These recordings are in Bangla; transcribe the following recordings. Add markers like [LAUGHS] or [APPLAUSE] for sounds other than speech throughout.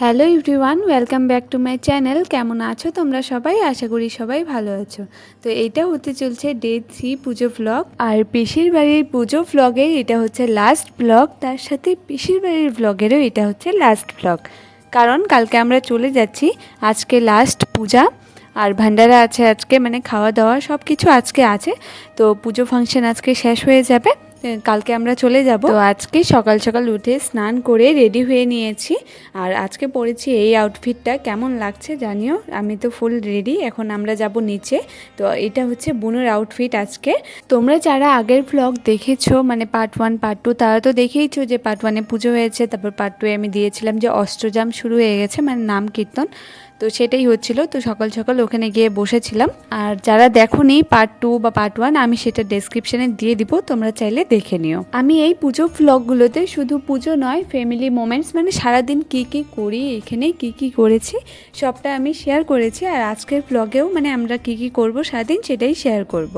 Hello everyone, welcome back to my channel. কেমন আছো তোমরা সবাই? আশা করি সবাই ভালো আছো। তো এটা হতে চলছে ডে থ্রি পুজো ব্লগ আর পিসির বাড়ির পুজো ব্লগের এটা হচ্ছে লাস্ট ব্লগ তার সাথে পিসির বাড়ির ব্লগেরও এটা হচ্ছে লাস্ট ব্লগ কারণ কালকে আমরা চলে যাচ্ছি আজকে লাস্ট পূজা, আর ভান্ডারা আছে আজকে মানে খাওয়া দাওয়া সব কিছু আজকে আছে। তো পুজো ফাংশন আজকে শেষ হয়ে যাবে। কালকে আমরা চলে যাব। তো আজকে সকাল সকাল উঠে স্নান করে রেডি হয়ে নিয়েছি। আর আজকে পরেছি এই আউটফিটটা কেমন লাগছে জানিও? আমি তো ফুল রেডি এখন আমরা যাব নিচে। তো এটা হচ্ছে বুনোর আউটফিট আজকে। তোমরা যারা আগের ব্লগ দেখেছ মানে পার্ট ওয়ান পার্ট টু তারা তো দেখেইছো যে পার্ট ওয়ানে পুজো হয়েছে। তারপর পার্ট টুয়ে আমি দিয়েছিলাম যে অষ্টজাম শুরু হয়ে গেছে মানে নাম কীর্তন। তো সেটাই হচ্ছিল। তো সকাল সকাল ওখানে গিয়ে বসেছিলাম। আর যারা দেখোনি পার্ট টু বা পার্ট ওয়ান আমি সেটা ডেসক্রিপশনে দিয়ে দিব, তোমরা চাইলে দেখে নিও। আমি এই পুজো ব্লগগুলোতে শুধু পুজো নয় ফ্যামিলি মোমেন্টস মানে সারাদিন কি কি করি এখানে কি কি করেছি, সবটা আমি শেয়ার করেছি। আর আজকের ব্লগেও মানে আমরা কি কি করব সারাদিন, সেটাই শেয়ার করব।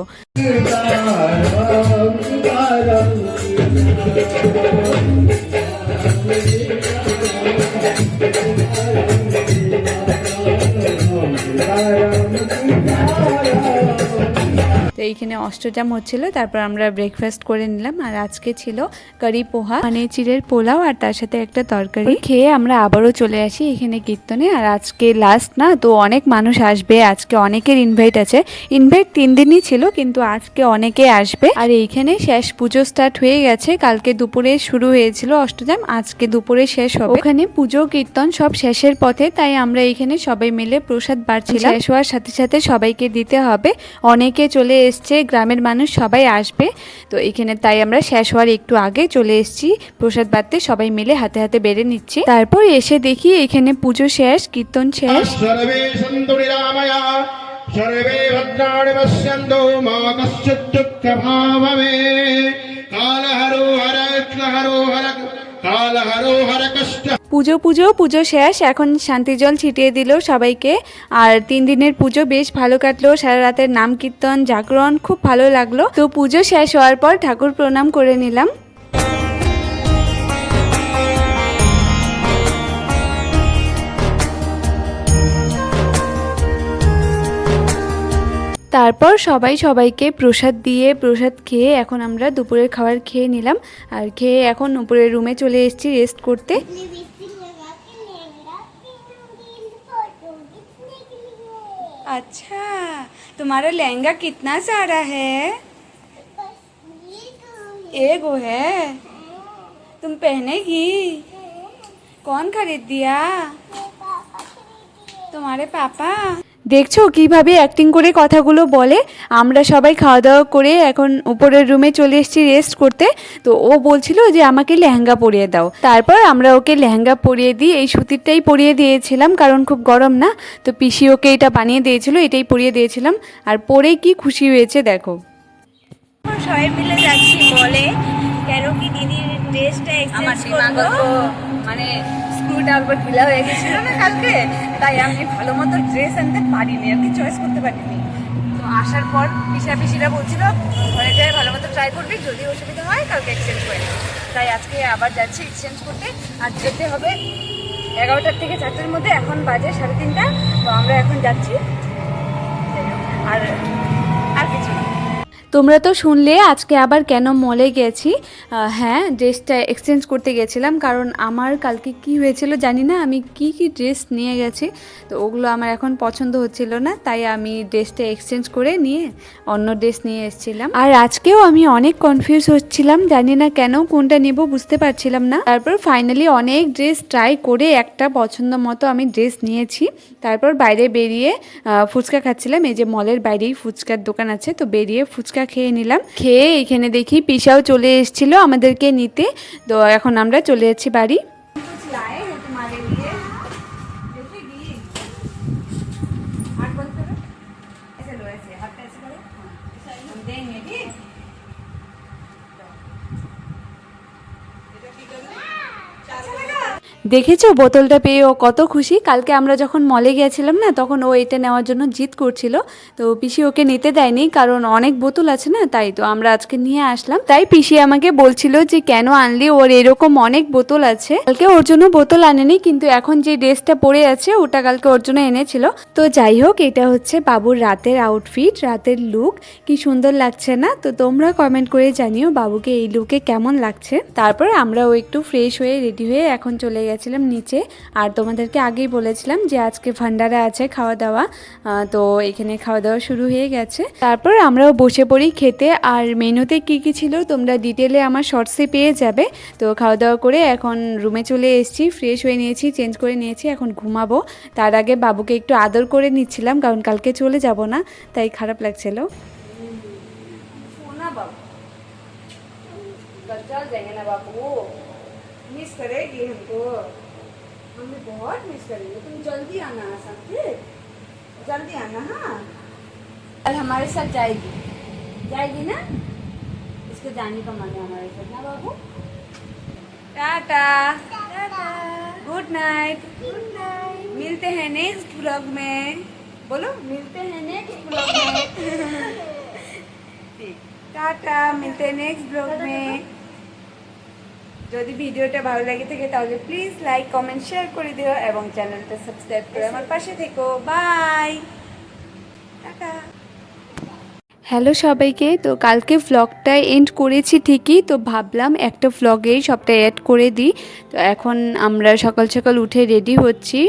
এইখানে অষ্টজাম হচ্ছিল, তারপর আমরা ব্রেকফাস্ট করে নিলাম। আর আজকে ছিল কারি পোহা মানে চিড়ের পোলাও আর তার সাথে একটা তরকারি। খেয়ে আমরা আবারও চলে আসি এখানে কীর্তনে। আর আজকে লাস্ট না, তো অনেক মানুষ আসবে, আজকে অনেকের ইনভাইট আছে। ইনভাইট তিন দিনই ছিল, কিন্তু আজকে অনেকে আসবে। আর এইখানে শেষ পুজো স্টার্ট হয়ে গেছে। কালকে দুপুরে শুরু হয়েছিল অষ্টজাম আজকে দুপুরে শেষ হবে। ওখানে পুজো, কীর্তন সব শেষের পথে, তাই আমরা এখানে সবাই মিলে প্রসাদ বাড়ছিলাম। শেষ হওয়ার সাথে সাথে সবাইকে দিতে হবে। অনেকে চলে এসছে গ্রামের মানুষ সবাই আসবে। তো এখানে তাই আমরা শেষ হওয়ার একটু আগে চলে এসেছি। প্রসাদ বাড়তে সবাই মিলে হাতে হাতে বেড়ে নিচ্ছি। তারপর এসে দেখি এখানে পুজো শেষ, কীর্তন শেষ। হরো হর পুজো পুজো পুজো শেষ। এখন শান্তি জল ছিটিয়ে দিল সবাইকে। আর তিন দিনের পুজো বেশ ভালো কাটলো। সারা রাতের নাম কীর্তন, জাগরণ খুব ভালো লাগল। তো পুজো শেষ হওয়ার পর ঠাকুর প্রণাম করে নিলাম। তারপর সবাই সবাইকে প্রসাদ দিয়ে প্রসাদ খেয়ে এখন আমরা দুপুরের খাবার খেয়ে নিলাম আর খেয়ে এখন উপরের রুমে চলে এসেছি রেস্ট করতে अच्छा तुम्हारा लहंगा कितना सारा है एगो है तुम पहनेगी कौन खरीद दिया তোমারে পাপা দেখছ কীভাবে অ্যাক্টিং করে কথাগুলো বলে? আমরা সবাই খাওয়া দাওয়া করে এখন উপরের রুমে চলে এসেছি রেস্ট করতে। তো ও বলছিল যে আমাকে লেহেঙ্গা পরিয়ে দাও। তারপর আমরা ওকে লেহেঙ্গা পরিয়ে দিই এই সুতিরটাই পরিয়ে দিয়েছিলাম কারণ খুব গরম না? তো পিসি ওকে এটা বানিয়ে দিয়েছিল এটাই পরিয়ে দিয়েছিলাম। আর পরে কি খুশি হয়েছে দেখো। সবাই মিলে যাচ্ছি বলে কেন কি দিদির ড্রেসটা এক্সচেঞ্জ মানে স্ক্রুটা একবার ঢিলা হয়ে গেছিল না কালকে? তাই আমি ভালো মতো ড্রেস আনতে পারিনি, আর কি চয়েস করতে পারিনি। তো আসার পর পিসা পিসিরা বলছিল, ঘরে যায় ভালো মতো ট্রাই করবি, যদি অসুবিধা হয় কালকে এক্সচেঞ্জ করে। তাই আজকে আবার যাচ্ছি এক্সচেঞ্জ করতে। আর যেতে হবে এগারোটার থেকে চারটের মধ্যে, এখন বাজে সাড়ে তিনটা। তো আমরা এখন যাচ্ছি। আর তোমরা তো শুনলে আজকে আবার কেন মলে গেছি। হ্যাঁ ড্রেসটা এক্সচেঞ্জ করতে গেছিলাম কারণ আমার কালকে কি হয়েছিল জানি না, আমি কি কি ড্রেস নিয়ে গেছি। তো ওগুলো আমার এখন পছন্দ হচ্ছিল না, তাই আমি ড্রেসটা এক্সচেঞ্জ করে নিয়ে অন্য ড্রেস নিয়ে এসেছিলাম। আর আজকেও আমি অনেক কনফিউজ হচ্ছিলাম, জানি না কেন কোনটা নেব বুঝতে পারছিলাম না। তারপর ফাইনালি অনেক ড্রেস ট্রাই করে একটা পছন্দ মতো আমি ড্রেস নিয়েছি। তারপর বাইরে বেরিয়ে ফুচকা খাচ্ছিলাম, এই যে মলের বাইরেই ফুচকার দোকান আছে, তো বেরিয়ে ফুচকা খেয়ে নিলাম। খেয়ে এখানে দেখি পিসাও চলে এসেছিল আমাদেরকে নিতে। তো এখন আমরা চলে যাচ্ছি বাড়ি। দেখেছ বোতলটা পেয়ে ও কত খুশি? কালকে আমরা যখন মলে গিয়েছিলাম না, তখন ও এটা নেওয়ার জন্য জিদ করছিল। তো পিসি ওকে নিতে দেয়নি, কারণ অনেক বোতল আছে না, তাই তো আমরা আজকে নিয়ে আসলাম। তাই পিসি আমাকে বলছিল যে, কেন আনলি? ওর এরকম অনেক বোতল আছে। কালকে ওর জন্য বোতল আনেনি, কিন্তু এখন যে ড্রেসটা পরে আছে, ওটা কালকে ওর জন্য এনেছিল। তো যাই হোক, এটা হচ্ছে বাবুর রাতের আউটফিট রাতের লুক কি সুন্দর লাগছে না? তো তোমরা কমেন্ট করে জানিও বাবুকে এই লুকে কেমন লাগছে। তারপর আমরাও একটু ফ্রেশ হয়ে রেডি হয়ে এখন চলে গেছিলাম নিচে। আর তোমাদেরকে আগেই বলেছিলাম যে আজকে ভান্ডারা আছে খাওয়া দাওয়া তো এখানে খাওয়া দাওয়া শুরু হয়ে গেছে। তারপর আমরাও বসে পড়ি খেতে। আর মেনুতে কি কি ছিল তোমরা ডিটেলে আমার শর্টসে পেয়ে যাবে। তো খাওয়া দাওয়া করে এখন রুমে চলে এসেছি, ফ্রেশ হয়ে নিয়েছি, চেঞ্জ করে নিয়েছি, এখন ঘুমাবো। তার আগে বাবুকে একটু আদর করে নিচ্ছিলাম, কারণ কালকে চলে যাব না, তাই খারাপ লাগছিল। सोना मिस करेगी हमको। हम भी बहुत मिस करेंगे तो तुम जल्दी आना समझे जल्दी आना हाँ। कल हमारे साथ जाएगी। जाएगी ना? इसको जाने का मन है हमारे साथ ना बाबू? टाटा। गुड नाइट मिलते हैं नेक्स्ट ब्लॉग में। बोलो। मिलते हैं नेक्स्ट ब्लॉग में। [LAUGHS] टाटा। मिलते हैं नेक्स्ट ब्लॉग में। যদি ভিডিওটা ভালো লাগে থাকে, তাহলে প্লিজ লাইক কমেন্ট শেয়ার করে দিও এবং চ্যানেলটা সাবস্ক্রাইব করে আমার পাশে থেকো। By tata! হ্যালো সবাইকে, তো কালকে ভ্লগটা এন্ড করেছি ঠিকই, তো ভাবলাম একটা ভ্লগেই সবটা অ্যাড করে দিই। তো এখন আমরা সকাল সকাল উঠে রেডি হচ্ছি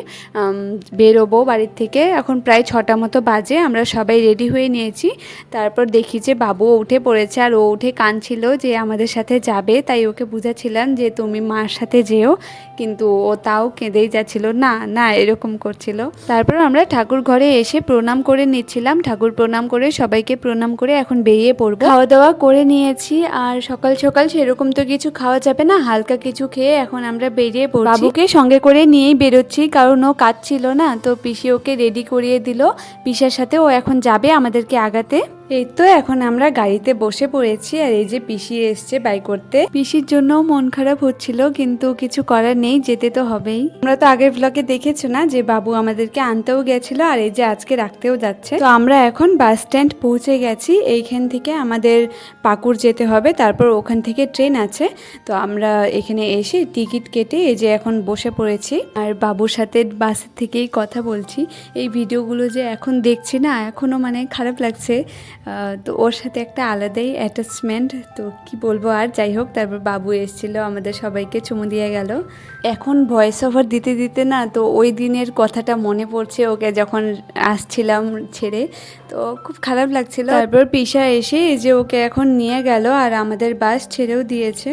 বেরোবো বাড়ির থেকে। এখন প্রায় ছটা মতো বাজে, আমরা সবাই রেডি হয়ে নিয়েছি। তারপর দেখি যে বাবুও উঠে পড়েছে, আর ও উঠে কাঁদছিল যে আমাদের সাথে যাবে। তাই ওকে বুঝাচ্ছিলাম যে তুমি মার সাথে যেও, কিন্তু ও তাও কেঁদেই যাচ্ছিল। না না, এরকম করছিল। তারপর আমরা ঠাকুর ঘরে এসে প্রণাম করে নিচ্ছিলাম। ঠাকুর প্রণাম করে সবাইকে প্রণাম করে এখন বেরিয়ে পড়ব। খাওয়া দাওয়া করে নিয়েছি আর সকাল সকাল সেরকম তো কিছু খাওয়া যাবে না হালকা কিছু খেয়ে এখন আমরা বেরিয়ে পড়ছি। বাবুকে সঙ্গে করে নিয়েই বেরোচ্ছি কারণ ও কাজ ছিল না তো পিসি ওকে রেডি করিয়ে দিল। পিসার সাথে ও এখন যাবে আমাদেরকে আগাতে। এই তো এখন আমরা গাড়িতে বসে পড়েছি আর এই যে পিসি এসছে বাই করতে। পিসির জন্য মন খারাপ হচ্ছিল, কিন্তু কিছু করার নেই, যেতে তো হবেই। আমরা তো আগের ব্লগে দেখেছ না যে বাবু আমাদেরকে আনতেও গেছিল আর এই যে আজকে রাখতেও যাচ্ছে। তো আমরা এখন বাস স্ট্যান্ড পৌঁছে গেছি, এইখান থেকে আমাদের পাকুড় যেতে হবে, তারপর ওখান থেকে ট্রেন আছে। তো আমরা এখানে এসে টিকিট কেটে এই যে এখন বসে পড়েছি। আর বাবুর সাথে বাসের থেকেই কথা বলছি। এই ভিডিওগুলো যে এখন দেখছি না এখনও মানে খারাপ লাগছে। তো ওর সাথে একটা আলাদাই অ্যাটাচমেন্ট তো কি বলব আর? যাই হোক, তারপর বাবু এসেছিল, আমাদের সবাইকে চুমু দিয়ে গেল। এখন ভয়েস ওভার দিতে দিতে না, তো ওই দিনের কথাটা মনে পড়ছে ওকে যখন আসছিলাম ছেড়ে। তো খুব খারাপ লাগছিল। তারপর পিসা এসে যে ওকে এখন নিয়ে গেল আর আমাদের বাস ছেড়েও দিয়েছে।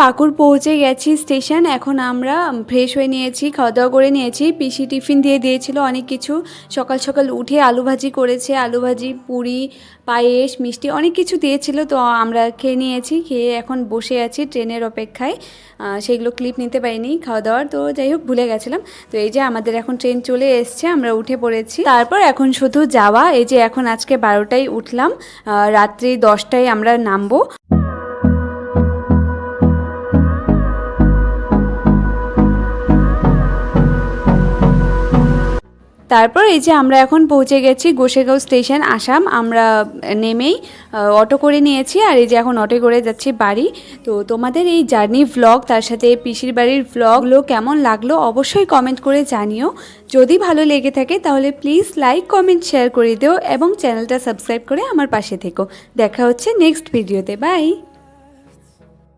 পাকুড় পৌঁছে গেছি স্টেশন। এখন আমরা ফ্রেশ হয়ে নিয়েছি খাওয়া দাওয়া করে নিয়েছি। পিসি টিফিন দিয়ে দিয়েছিল অনেক কিছু। সকাল সকাল উঠে আলু ভাজি করেছে আলু ভাজি পুরি, পায়েস, মিষ্টি অনেক কিছু দিয়েছিল। তো আমরা খেয়ে নিয়েছি, খেয়ে এখন বসে আছি ট্রেনের অপেক্ষায়। সেগুলো ক্লিপ নিতে পারিনি খাওয়া দাওয়ার তো যাই হোক, ভুলে গেছিলাম। তো এই যে আমাদের এখন ট্রেন চলে এসছে, আমরা উঠে পড়েছি। তারপর এখন শুধু যাওয়া, এই যে এখন আজকে বারোটায় উঠলাম। রাত্রি দশটায় আমরা নামবো। তারপর এই যে আমরা এখন পৌঁছে গেছি গোসেগাঁও স্টেশন, আসাম। আমরা নেমেই অটো করে নিয়েছি আর এই যে এখন অটো করে যাচ্ছি বাড়ি। তো তোমাদের এই জার্নি ভ্লগ তার সাথে পিসির বাড়ির ভ্লগগুলো কেমন লাগল অবশ্যই কমেন্ট করে জানিও। যদি ভালো লেগে থাকে তাহলে প্লিজ লাইক কমেন্ট শেয়ার করে দিও এবং চ্যানেলটা সাবস্ক্রাইব করে আমার পাশে থেকো। দেখা হচ্ছে নেক্সট ভিডিওতে বাই